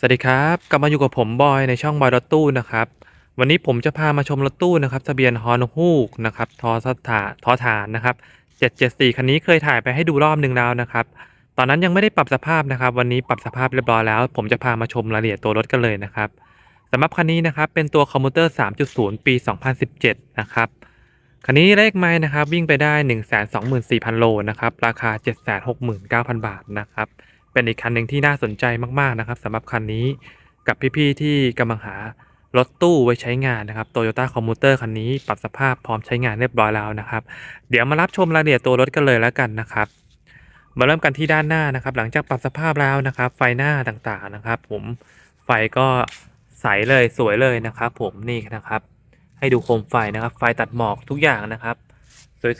สวัสดีครับกลับมาอยู่กับผมบอยในช่องบอยรถตู้นะครับ วันนี้ผมจะพามาชมรถตู้นะครับทะเบียนฮอนฮูกนะครับทอสถาทอฐานนะครับ774 คันนี้เคยถ่ายไปให้ดูรอบหนึ่งแล้วนะครับ ตอนนั้นยังไม่ได้ปรับสภาพนะครับ วันนี้ปรับสภาพเรียบร้อยแล้ว ผมจะพามาชมรายละเอียดตัวรถกันเลยนะครับสำหรับคันนี้นะครับเป็นตัวคอมพิวเตอร์ 3.0 ปี 2017 นะครับคันนี้เลขไม้นะครับวิ่งไปได้ 124,000 โลนะครับราคา 769,000 บาทนะครับ เป็นอีกคันหนึ่งที่น่าสนใจมากๆนะครับสำหรับคันนี้กับพี่ๆที่กำลังหารถตู้ไว้ใช้งานนะครับ Toyota Commuter คันนี้ปรับสภาพพร้อมใช้งานเรียบร้อยแล้วนะครับ เดี๋ยวมารับชมรายละเอียดตัวรถกันเลยแล้วกันนะครับ มาเริ่มกันที่ด้านหน้านะครับ หลังจากปรับสภาพแล้วนะครับ ไฟหน้าต่างๆนะครับ ผมไฟก็ใสเลยสวยเลยนะครับ ผมนี่นะครับ ให้ดูโคมไฟนะครับ ไฟตัดหมอกทุกอย่างนะครับ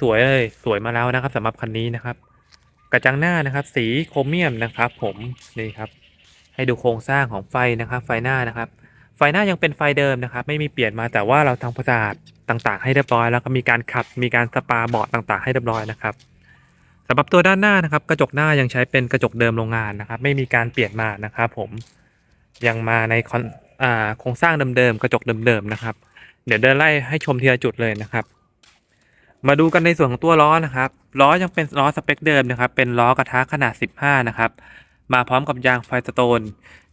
สวยๆเลยสวยมาแล้วนะครับสำหรับคันนี้นะครับ กระจังหน้านะครับ สีโครเมียมนะครับ ผมนี่ครับ ให้ดูโครงสร้างของไฟนะครับ ไฟหน้านะครับ ไฟหน้ายังเป็นไฟเดิมนะครับ ไม่มีเปลี่ยนมาแต่ว่าเราทำประสาทต่างๆ ให้เรียบร้อยแล้วก็มีการขับมีการสปาบอร์ดต่างๆ ให้เรียบร้อยนะครับสำหรับตัวด้านหน้านะครับ กระจกหน้ายังใช้เป็นกระจกเดิมโรงงานนะครับ ไม่มีการเปลี่ยนมานะครับผมยังมาในคอนโครงสร้างเดิมๆกระจกเดิมๆนะครับ เดี๋ยวเดินไล่ให้ชมทีละจุดเลยนะครับ มาดูกันในส่วนของตัวล้อนะครับล้อยังเป็นล้อสเปคเดิมนะครับ เป็นล้อกระทะขนาด 15 นะครับ มาพร้อมกับยางไฟสโตน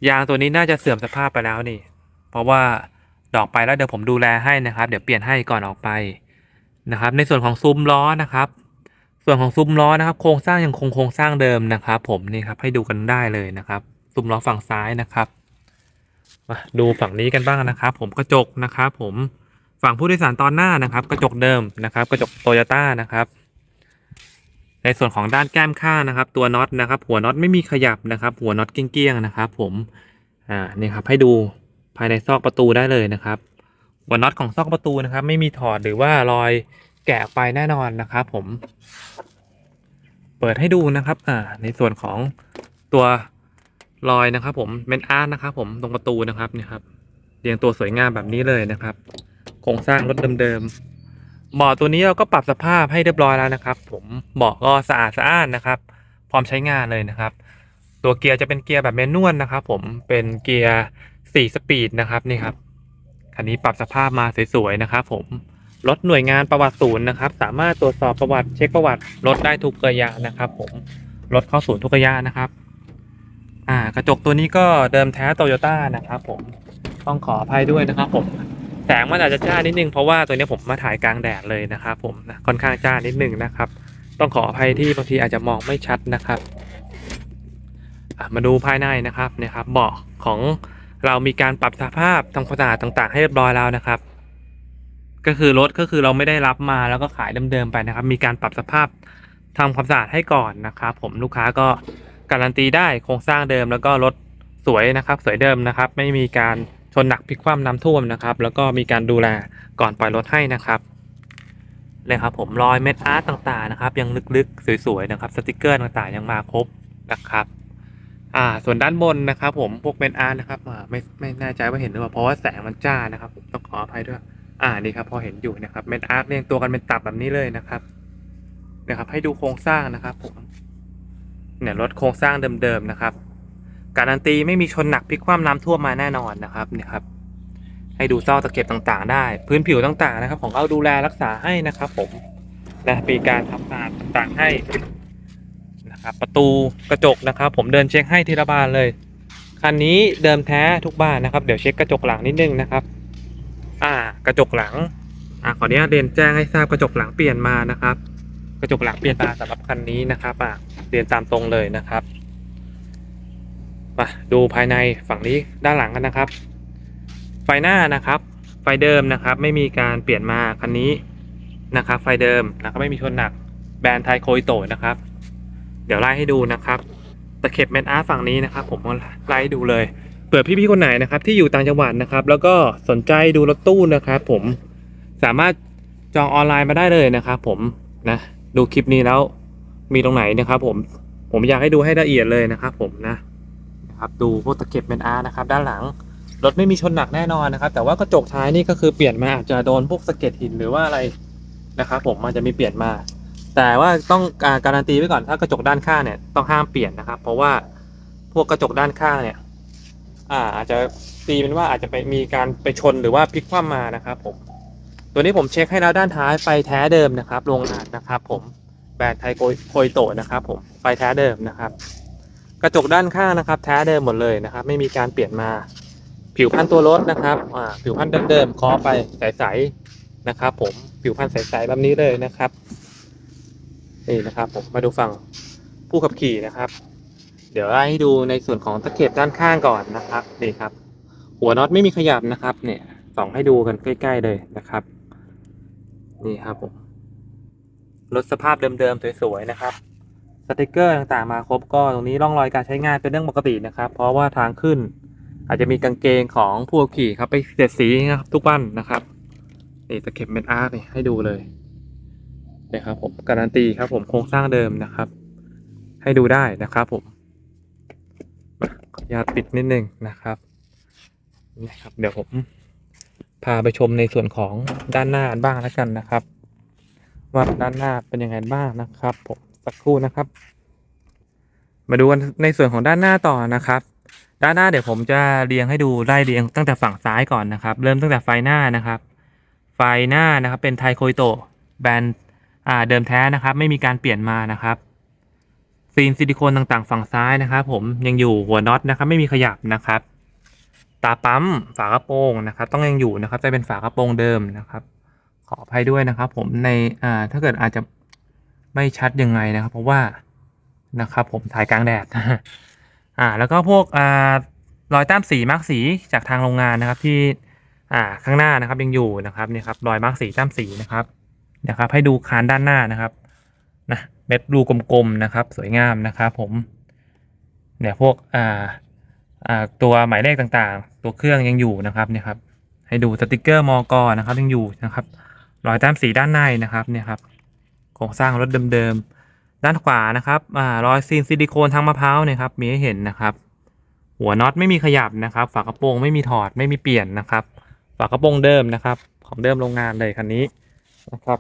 ยางตัวนี้น่าจะเสื่อมสภาพไปแล้วนี่ เพราะว่าดอกไปแล้วเดี๋ยวผมดูแลให้นะครับ เดี๋ยวเปลี่ยนให้ก่อนออกไปนะครับ ในส่วนของซุ้มล้อนะครับ ส่วนของซุ้มล้อนะครับ โครงสร้างยังคงโครงสร้างเดิมนะครับ ผมนี่ครับให้ดูกันได้เลยนะครับ ซุ้มล้อฝั่งซ้ายนะครับมาดูฝั่งนี้กันบ้างนะครับ ผมกระจกนะครับ ผม ฝั่งผู้โดยสารตอนหน้านะครับ กระจกเดิมนะครับ กระจกโตโยต้านะครับ ในส่วนของด้านแก้มข้างนะครับ ตัวน็อตนะครับ หัวน็อตไม่มีขยับนะครับ หัวน็อตเกี้ยงๆนะครับ ผมอ่านี่ครับให้ดูภายในซอกประตูได้เลยนะครับหัวน็อตของซอกประตูนะครับ ไม่มีถอดหรือว่ารอยแกะไปแน่นอนนะครับ ผม เปิดให้ดูนะครับอ่าในส่วนของตัวรอยนะครับ ผมเป็นอาร์ตนะครับ ผมตรงประตูนะครับเนี่ยครับเรียงตัวสวยงามแบบนี้เลยนะครับ โครงสร้างรถเดิมๆเบาะตัวนี้เราก็ปรับสภาพให้เรียบร้อยแล้วนะครับ ผมเบาะก็สะอาดสะอ้านนะครับ พร้อมใช้งานเลยนะครับ ตัวเกียร์จะเป็นเกียร์แบบแมนนวลนะครับ ผมเป็นเกียร์4สปีดนะครับนี่ครับคันนี้ปรับสภาพมาสวยๆนะครับ ผมรถหน่วยงานประวัติศูนย์นะครับ สามารถตรวจสอบประวัติเช็คประวัติรถได้ทุกระยะนะครับ ผมรถเข้าศูนย์ทุกระยะนะครับ อ่ากระจกตัวนี้ก็เดิมแท้โตโยต้านะครับ ผมต้องขออภัยด้วยนะครับ ผม แสงมันอาจจะจ้านิดนึงเพราะว่าตัวนี้ผมมาถ่ายกลางแดดเลยนะครับผมนะค่อนข้างจ้านิดนึงนะครับ ต้องขออภัยที่บางทีอาจจะมองไม่ชัดนะครับมาดูภายในนะครับนี่ยครับเบาะของเรามีการปรับสภาพทางความสะอาดต่าง ๆ ให้เรียบร้อยแล้วนะครับ ก็คือรถก็คือเราไม่ได้รับมาแล้วก็ขายเดิมๆไปนะครับ มีการปรับสภาพทำความสะอาดให้ก่อนนะครับ ผมลูกค้าก็การันตีได้โครงสร้างเดิมแล้วก็รถสวยนะครับ สวยเดิมนะครับ ไม่มีการ ชนหนักพลิกคว่ำน้ำท่วมนะครับ แล้วก็มีการดูแลก่อนปล่อยรถให้นะครับเลยครับผมรอยเม็ดอาร์ตต่างๆนะครับ ยังลึกๆสวยๆนะครับสติกเกอร์ต่างๆยังมาครบนะครับอ่าส่วนด้านบนนะครับ ผมพวกเม็ดอาร์ตนะครับไม่ไม่แน่ใจว่าเห็นหรือเปล่าเพราะว่าแสงมันจ้านะครับต้องขออภัยด้วยอ่านี่ครับพอเห็นอยู่นะครับเม็ดอาร์ตเรียงตัวกันเป็นตับแบบนี้เลยนะครับนะครับ ให้ดูโครงสร้างนะครับ ผมเนี่ยรถโครงสร้างเดิมๆนะครับ การันตีไม่มีชนหนักพลิกคว่ำน้ำท่วมมาแน่นอนนะครับนี่ครับ ให้ดูซอกตะเข็บต่างๆ ได้ พื้นผิวต่างๆนะครับ ของเราดูแลรักษาให้นะครับ ผมนะมีการทำสะอาดต่างๆให้นะครับ ประตูกระจกนะครับ ผมเดินเช็คให้ทีละบานเลยคันนี้เดิมแท้ทุกบ้านนะครับ เดี๋ยวเช็คกระจกหลังนิดนึงนะครับ อ่ากระจกหลังอ่าขออนุญาตเรียนแจ้งให้ทราบกระจกหลังเปลี่ยนมานะครับ กระจกหลังเปลี่ยนมาสำหรับคันนี้นะครับอ่าเรียนตามตรงเลยนะครับ มาดูภายในฝั่งนี้ด้านหลังกันนะครับ ไฟหน้านะครับ ไฟเดิมนะครับ ไม่มีการเปลี่ยนมาคันนี้นะครับ ไฟเดิมนะครับไม่มีชนหนักแบรนด์ไทยโคยโตะนะครับ เดี๋ยวไล่ให้ดูนะครับตะเข็บเมนอาร์ฝั่งนี้นะครับ ผมไล่ให้ดูเลยเผื่อพี่ๆคนไหนนะครับ ที่อยู่ต่างจังหวัดนะครับ แล้วก็สนใจดูรถตู้นะครับ ผมสามารถจองออนไลน์มาได้เลยนะครับ ผมนะดูคลิปนี้แล้วมีตรงไหนนะครับ ผมผมอยากให้ดูให้ละเอียดเลยนะครับ ผมนะ นะครับดูพวกตะเข็บเมนอาร์นะครับด้านหลังรถไม่มีชนหนักแน่นอนนะครับ แต่ว่ากระจกท้ายนี่ก็คือเปลี่ยนมาอาจจะโดนพวกสะเก็ดหินหรือว่าอะไรนะครับผมมันจะมีเปลี่ยนมา แต่ว่าต้องการการันตีไว้ก่อนถ้ากระจกด้านข้างเนี่ยต้องห้ามเปลี่ยนนะครับ เพราะว่าพวกกระจกด้านข้างเนี่ยอ่าอาจจะตีเป็นว่าอาจจะไปมีการไปชนหรือว่าพลิกคว่ำมานะครับผมตัวนี้ผมเช็คให้แล้วด้านท้ายไฟแท้เดิมนะครับโรงงานนะครับ ผมแบรนด์ไทโกโคยโตะนะครับ ผมไฟแท้เดิมนะครับ กระจกด้านข้างนะครับ แท้เดิมหมดเลยนะครับ ไม่มีการเปลี่ยนมา ผิวพันตัวรถนะครับผิวพันเดิมๆคาะไปใสๆนะครับ ผมผิวพันใสๆแบบนี้เลยนะครับนี่นะครับผมมาดูฝั่งผู้ขับขี่นะครับ เดี๋ยวให้ดูในส่วนของตะเข็บด้านข้างก่อนนะครับนี่ครับ หัวน็อตไม่มีขยับนะครับ เนี่ยส่องให้ดูกันใกล้ ๆเลยนะครับ นี่ครับผมรถสภาพเดิมๆสวยๆนะครับ สติกเกอร์ต่างๆมาครบก็ตรงนี้ร่องรอยการใช้งานเป็นเรื่องปกตินะครับ เพราะว่าทางขึ้น อาจจะมีกางเกงของผู้ขี่ครับไปเสียดสีนะครับทุกวันนะครับนี่ตะเข็บเม็ดอาร์คนี่ให้ดูเลยนี่ครับผมการันตีครับผมโครงสร้างเดิมนะครับ ให้ดูได้นะครับผมมาขออนุญาตปิดนิดนึงนะครับนี่ครับ เดี๋ยวผมพาไปชมในส่วนของด้านหน้าบ้างแล้วกันนะครับ ว่าด้านหน้าเป็นยังไงบ้างนะครับผม สักครู่นะครับ มาดูกันในส่วนของด้านหน้าต่อนะครับ ด้านหน้าเดี๋ยวผมจะเรียงให้ดูไล่เรียงตั้งแต่ฝั่งซ้ายก่อนนะครับ เริ่มตั้งแต่ไฟหน้านะครับ ไฟหน้านะครับ เป็นไทโคโตะแบรนด์อ่าเดิมแท้นะครับ ไม่มีการเปลี่ยนมานะครับซีนซิลิโคนต่างๆ ฝั่งซ้ายนะครับ ผมยังอยู่หัวน็อตนะครับ ไม่มีขยับนะครับ ตาปั๊มฝากระโปรงนะครับ ต้องยังอยู่นะครับจะเป็นฝากระโปรงเดิมนะครับ ขออภัยด้วยนะครับ ผมในอ่าถ้าเกิดอาจจะ ไม่ชัดยังไงนะครับ เพราะว่านะครับผมถ่ายกลางแดดอ่าแล้วก็พวกอ่ารอยแต้มสีมาร์กสีจากทางโรงงานนะครับที่อ่าข้างหน้านะครับยังอยู่นะครับนี่ครับรอยมาร์กสีแต้มสีนะครับนะครับ ให้ดูคานด้านหน้านะครับนะเม็ดรูกลมๆนะครับ สวยงามนะครับผมเนี่ยพวกอ่าอ่าตัวหมายเลขต่างๆ ตัวเครื่องยังอยู่นะครับเนี่ยครับให้ดูสติกเกอร์มอกนะครับยังอยู่นะครับรอยแต้มสีด้านในนะครับเนี่ยครับ โครงสร้างรถเดิมๆ ด้านขวานะครับอรอยซีนซิลิโคนทางมะพร้าวเนี่ยครับมีให้เห็นนะครับ หัวน็อตไม่มีขยับนะครับ ฝากระโปรงไม่มีถอดไม่มีเปลี่ยนนะครับ ฝากระโปรงเดิมนะครับ ของเดิมโรงงานเลยคันนี้นะครับ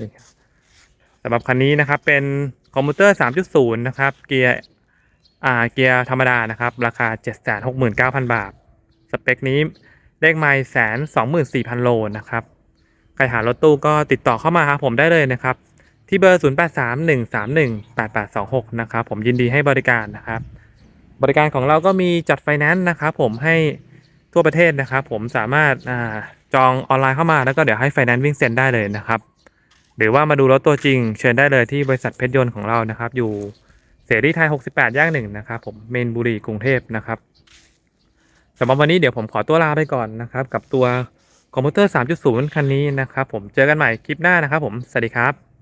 นี่ครับสำหรับคันนี้นะครับเป็นคอมพิวเตอร์ 3.0 นะครับ เกียร์อ่าเกียร์ธรรมดานะครับ ราคา 769,000 บาท สเปคนี้เลขไมล์แสนสองหมื่นสี่พันโลนะครับ ใครหารถตู้ก็ติดต่อเข้ามาหาผมได้เลยนะครับ ที่เบอร์ 0831318826 นะครับ ผมยินดีให้บริการนะครับ บริการของเราก็มีจัดไฟแนนซ์นะครับ ผมให้ทั่วประเทศนะครับ ผมสามารถอาจองออนไลน์เข้ามาแล้วก็เดี๋ยวให้ไฟแนนซ์วิ่งเซ็นได้เลยนะครับ หรือว่ามาดูรถตัวจริง เชิญได้เลยที่บริษัทเพชรยนต์ของเรานะครับ อยู่เสรีไทย 68 ย่างหนึ่งนะครับ ผมเมนบุรีกรุงเทพนะครับสำหรับวันนี้เดี๋ยวผมขอตัวลาไปก่อนนะครับ กับตัวคอมพิวเตอร์ 3.0 คันนี้นะครับ ผมเจอกันใหม่คลิปหน้านะครับ ผมสวัสดีครับ